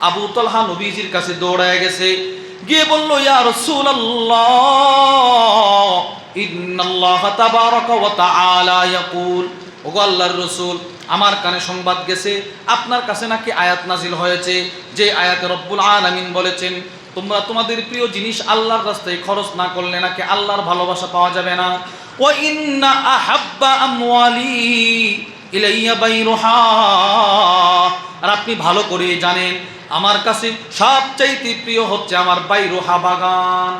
আবু তলহা নবীজির কাছে দৌড়ায় গেছে। গিয়ে বলল, ইয়া রাসূলুল্লাহ, ইন্নাল্লাহ তাবারাকা ওয়া তাআলা ইয়াকুল। ওগো আল্লাহর রাসূল, আমার কানে সংবাদ গেছে, আপনার কাছে নাকি আয়াত নাজিল হয়েছে, যে আয়াতে রব্বুল আলামিন বলেছেন, তোমরা তোমাদের প্রিয় জিনিস আল্লাহর রাস্তায় খরচ না করলে নাকি আল্লাহর ভালোবাসা পাওয়া যাবে না? ও ইন্না আহাব্বা আমওয়ালি ইলাইয়া বাইরুহা। আর আপনি ভালো করে জানেন আমার কাছে সবচাইতে প্রিয় হচ্ছে আমার বাইরোহা বাগান।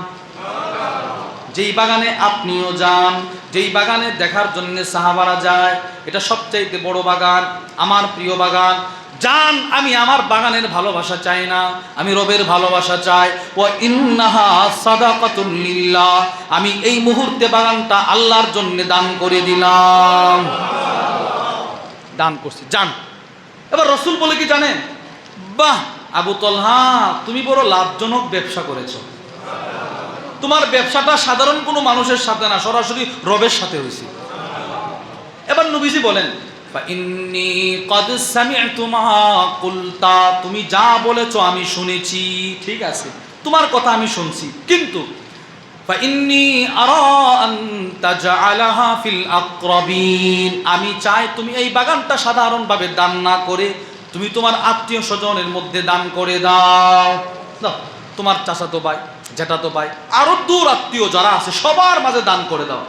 যেই বাগানে আপনিও যান, যেই বাগানে দেখার জন্য সাহাবারা যায়, এটা সবচাইতে বড় বাগান, আমার প্রিয় বাগান। যান, আমি আমার বাগানের ভালোবাসা চাই না, আমি রবের ভালোবাসা চাই। ও ইন্নাহা সাদাকাতুল লিল্লাহ, আমি এই মুহূর্তে বাগানটা আল্লাহর জন্য দান করে দিলাম। দান করছি, যান। এবার রসুল বলে কি জানেন? বাহ আবু তলহা, তুমি বড় লাভজনক ব্যবসা করেছ। তোমার ব্যবসাটা সাধারণ কোনো মানুষের সাথে না, সরাসরি রবের সাথে হয়েছে। এবার নবীজি বলেন তুমি যা বলেছ আমি শুনেছি, ঠিক আছে, তোমার কথা আমি শুনছি। কিন্তু আমি চাই তুমি এই বাগানটা সাধারণভাবে দান না করে তুমি তোমার আত্মীয় স্বজনের মধ্যে দান করে দাও। তোমার চাচাতো ভাই জ্যাঠাতো ভাই, আরও দূর আত্মীয় যারা আছে, সবার মাঝে দান করে দাও।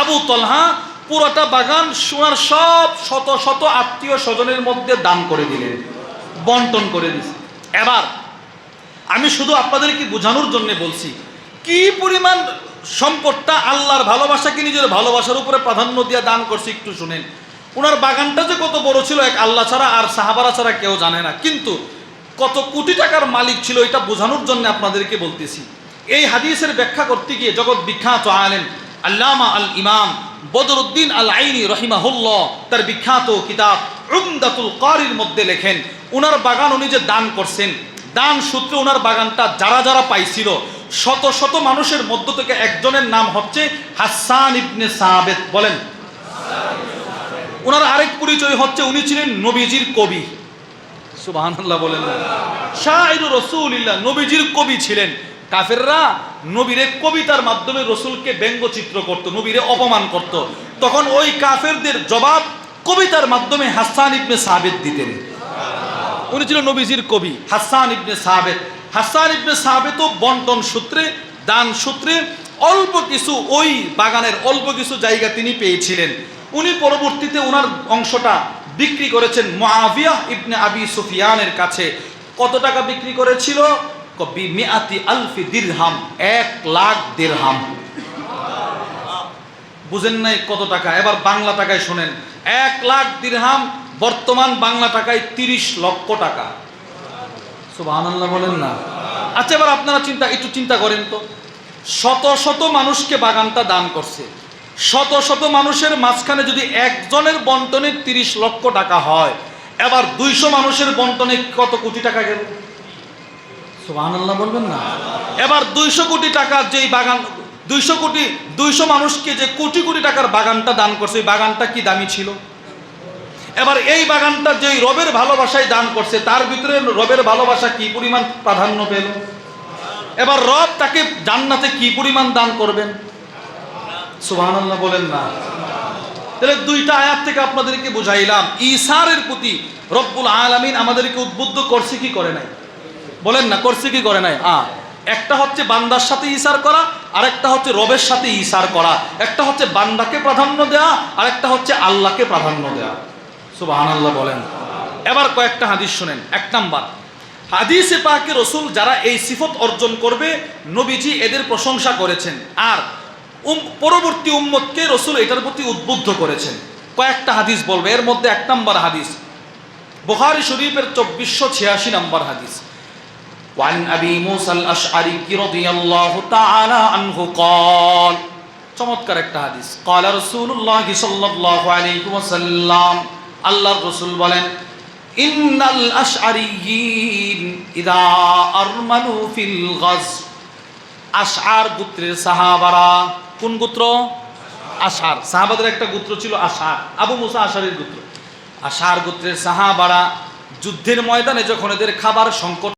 আবু তলহা পুরোটা বাগান সোনার সব শত শত আত্মীয় স্বজনের মধ্যে দান করে দিলেন, বন্টন করে দিছে। এবার, আমি শুধু আপনাদেরকে বোঝানোর জন্য বলছি, কি পরিমাণ সম্পদটা আল্লাহর ভালোবাসাকে নিজের ভালোবাসার উপরে প্রাধান্য দিয়ে দান করছে একটু শুনেন। ওনার বাগানটা যে কত বড় ছিল এক আল্লাহ ছাড়া আর সাহাবারা ছাড়া কেউ জানে না। কিন্তু কত কোটি টাকার মালিক ছিল এটা বোঝানোর জন্য আপনাদেরকে বলতেছি। এই হাদিসের ব্যাখ্যা করতে গিয়ে জগৎ বিখ্যাত আলেন আল্লামা আল ইমাম বদরুদ্দিন আল আইনি রহিমাহুল্লাহ তার বিখ্যাত কিতাব উমদাতুল কারির মধ্যে লেখেন ওনার বাগান উনি যে দান করছেন, দান সূত্রে ওনার বাগানটা যারা যারা পাইছিল, শত শত মানুষের মধ্য থেকে একজনের নাম হচ্ছে হাসান ইবনে সাহাবেদ বলেন ওনার আরেক পরিচয় হচ্ছে, উনি ছিলেন নবীজির কবি। সুবহানাল্লাহ বলেন। শাহির রসুলিল্লাহ, নবীজির কবি ছিলেন। কাফেররা নবীরে কবিতার মাধ্যমে রসুলকে ব্যঙ্গচিত্র করত, নবীরে অপমান করত। তখন ওই কাফেরদের জবাব কবিতার মাধ্যমে হাসান ইবনে সাবেদ দিতেন। উনি ছিল নবীজির কবি, হাসান ইবনে সাবেদ। হাসান ইবনে সাবেদও বন্টন সূত্রে, দান সূত্রে অল্প কিছু ওই বাগানের অল্প কিছু জায়গা তিনি পেয়েছিলেন। উনি পরবর্তীতে ওনার অংশটা বিক্রি করেছেন মুআবিয়া ইবনে আবি সুফিয়ানের কাছে। কত টাকা বিক্রি করেছিল? কবি মিয়াতি আলফি দিরহাম, এক লাখ দিরহাম। বুঝেন নাই কত টাকা? এবার বাংলা টাকায় শোনেন। এক লাখ দিরহাম, বর্তমান বাংলা টাকায় তিরিশ লক্ষ টাকা। সুবহানাল্লাহ বলেন না। আচ্ছা এবার আপনারা চিন্তা, একটু চিন্তা করেন তো। শত শত মানুষকে বাগানটা দান করছে। শত শত মানুষের মাঝখানে যদি একজনের বন্টনে তিরিশ লক্ষ টাকা হয় এবার দুইশো মানুষের বন্টনে কত কোটি টাকা গেল? সুবহানাল্লাহ বলবেন না। এবার দুইশো কোটি টাকার যেই বাগান দুইশো কোটি দুইশো মানুষকে যে কোটি কোটি টাকার বাগানটা দান করছে এই বাগানটা কি দামি ছিল? এবার এই বাগানটা যেই রবের ভালোবাসায় দান করছে তার ভিতরে রবের ভালোবাসা কি পরিমাণ প্রাধান্য পেল? এবার রব তাকে জান্নাতে কি পরিমাণ দান করবেন? সুবহানাল্লাহ বলেন না। তাহলে দুইটা আয়াত থেকে আপনাদেরকে বুঝাইলাম ইসারের প্রতি রব্বুল আলামিন আমাদেরকে উদ্বুদ্ধ করছে কি করে নাই? বলেন না, করছে কি করে নাই? আ, একটা হচ্ছে বান্দার সাথে ইসার করা আর একটা হচ্ছে রবের সাথে ইসার করা। একটা হচ্ছে বান্দাকে প্রাধান্য দেওয়া আর একটা হচ্ছে আল্লাহকে প্রাধান্য দেওয়া সুবহানাল্লাহ বলেন। এবার কয়েকটা হাদিস শুনেন। এক নাম্বার, হাদিসে পাকে রসুল যারা এই সিফত অর্জন করবে, নবীজি এদের প্রশংসা করেছেন। আর পরবর্তী উম্মতকে রসুল এটার প্রতি উদ্বুদ্ধ করেছেন কয়েকটা হাদিস বলবে এর মধ্যে এক নম্বর হাদিস বুখারী শরীফের চব্বিশশো ছিয়াশি নম্বর হাদিস وعن أبي موسى الأشعري رضي الله تعالى عنه قال চমৎকার একটা হাদিস قال رسول الله صلى الله عليه وسلم আল্লাহর রাসূল বলেন ইন্নাল আশআরিয়িন ইদা আরমালু ফিল গাজ আশআর গোত্রের সাহাবারা কোন গোত্র? আশার। সাহাবাদের একটা গোত্র ছিল আশার। আবু মুসা আশারের গোত্র। আশার গোত্রের সাহাবারা যুদ্ধের ময়দানে যখন এদের খাবার সংকট